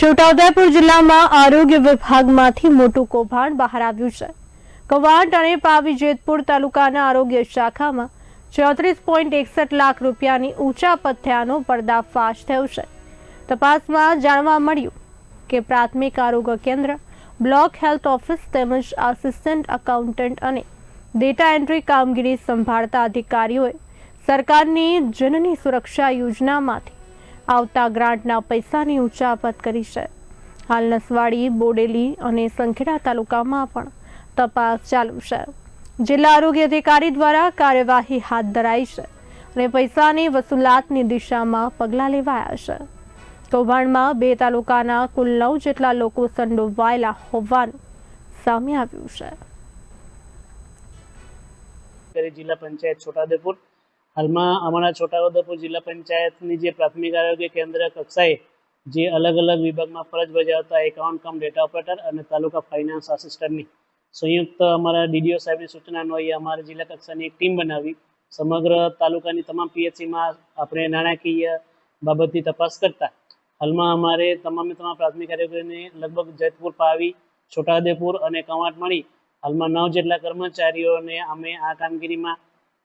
છોટાઉદેપુર જિલ્લામાં આરોગ્ય વિભાગમાંથી મોટું કૌભાંડ બહાર આવ્યું છે. કૌભાંડ અને પાવી જેતપુર તાલુકાના આરોગ્ય શાખામાં ચોત્રીસ પોઈન્ટ એકસઠ લાખ રૂપિયાની ઊંચા પથ્યાનો પર્દાફાશ થયો છે. તપાસમાં જાણવા મળ્યું કે પ્રાથમિક આરોગ્ય કેન્દ્ર, બ્લોક હેલ્થ ઓફિસ તેમજ આસિસ્ટન્ટ એકાઉન્ટન્ટ અને ડેટા એન્ટ્રી કામગીરી સંભાળતા અધિકારીઓએ સરકારની જનની સુરક્ષા યોજનામાંથી આવતા ગ્રાન્ટના પૈસાની ઉચાપત કરી છે. હાલ નસવાડી, બોડેલી અને સંખેડા તાલુકામાં પણ તપાસ ચાલુ છે. જિલ્લા આરોગ્ય અધિકારી દ્વારા કાર્યવાહી હાથ ધરાઈ છે અને પૈસાની વસૂલાતની દિશામાં પગલાં લેવાયા છે. કૌભાંડમાં બે તાલુકાના કુલ નવ જેટલા લોકો સંડોવાયેલા હોવાનું સામે આવ્યું છે. જિલ્લા પંચાયત છોટાઉદેપુર હાલમાં અમારા છોટાઉદેપુર જિલ્લા પંચાયતની જે પ્રાથમિક આરોગ્ય કેન્દ્ર કક્ષાએ જે અલગ અલગ વિભાગમાં ફરજ બજાવતા એકાઉન્ટ કમ ડેટા ઓપરેટર અને તાલુકા ફાઇનાન્સ આસિસ્ટન્ટની સંયુક્ત અમારા ડીડીઓ સાહેબની સૂચનાનો એ અમારા જિલ્લા કક્ષાની એક ટીમ બનાવી. સમગ્ર તાલુકાની તમામ પીએચસીમાં આપણે નાણાકીય બાબતની તપાસ કરતા. હાલમાં અમારે તમામે તમામ પ્રાથમિક આરોગ્યને લગભગ જેતપુર પાવી, છોટાઉદેપુર અને કવાંટ મળી. હાલમાં નવ જેટલા કર્મચારીઓને અમે આ કામગીરીમાં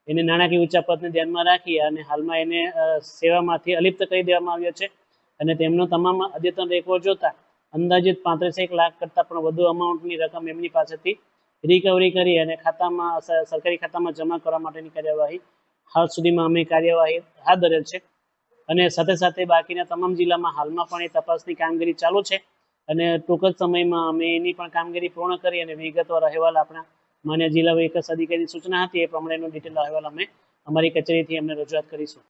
એને નાણાકીય ઉચાપતને ધ્યાનમાં રાખી અને હાલમાં એને સેવામાંથી અલિપ્ત કરી દેવામાં આવ્યો છે. અને તેમનો તમામ અદ્યતન રેકોર્ડ જોતા અંદાજિત પાંત્રીસેક લાખ કરતાં પણ વધુ અમાઉન્ટની રકમ એમની પાસેથી રિકવરી કરી અને ખાતામાં સરકારી ખાતામાં જમા કરવા માટેની કાર્યવાહી હાલ સુધીમાં અમે કાર્યવાહી હાથ ધરેલ છે. અને સાથે સાથે બાકીના તમામ જિલ્લામાં હાલમાં પણ એ તપાસની કામગીરી ચાલુ છે. અને ટૂંક જ સમયમાં અમે એની પણ કામગીરી પૂર્ણ કરી અને વિગતવાર અહેવાલ આપણા માન્ય જિલ્લા વિકાસ અધિકારીની સૂચના હતી, એ પ્રમાણેનો ડિટેલ અહેવાલ અમે અમારી કચેરીથી અમને રજૂઆત કરીશું.